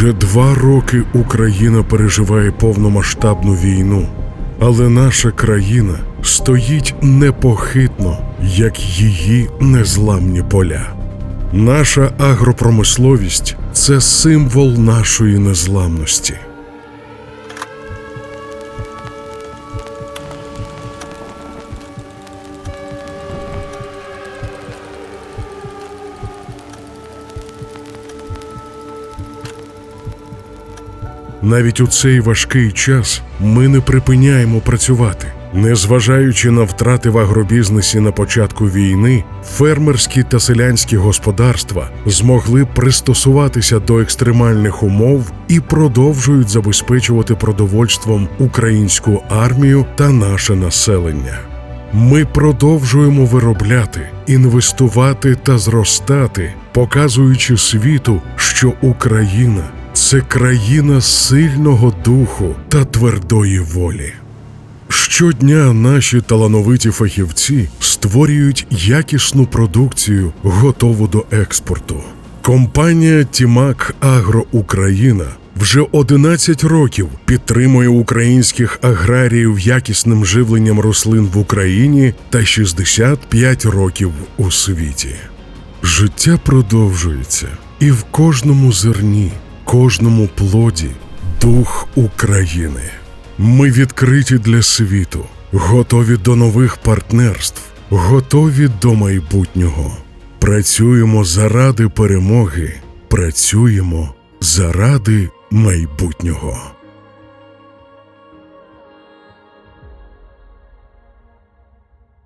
Вже два роки Україна переживає повномасштабну війну, але наша країна стоїть непохитно, як її незламні поля. Наша агропромисловість це символ нашої незламності. Навіть у цей важкий час ми не припиняємо працювати. Незважаючи на втрати в агробізнесі на початку війни, фермерські та селянські господарства змогли пристосуватися до екстремальних умов і продовжують забезпечувати продовольством українську армію та наше населення. Ми продовжуємо виробляти, інвестувати та зростати, показуючи світу, що Україна це країна сильного духу та твердої волі. Щодня наші талановиті фахівці створюють якісну продукцію, готову до експорту. Компанія Тімак Агро Україна вже 11 років підтримує українських аграріїв якісним живленням рослин в Україні та 65 років у світі. Життя продовжується, і в кожному зерні, кожному плоді дух України. Ми відкриті для світу, готові до нових партнерств, готові до майбутнього. Працюємо заради перемоги, працюємо заради майбутнього.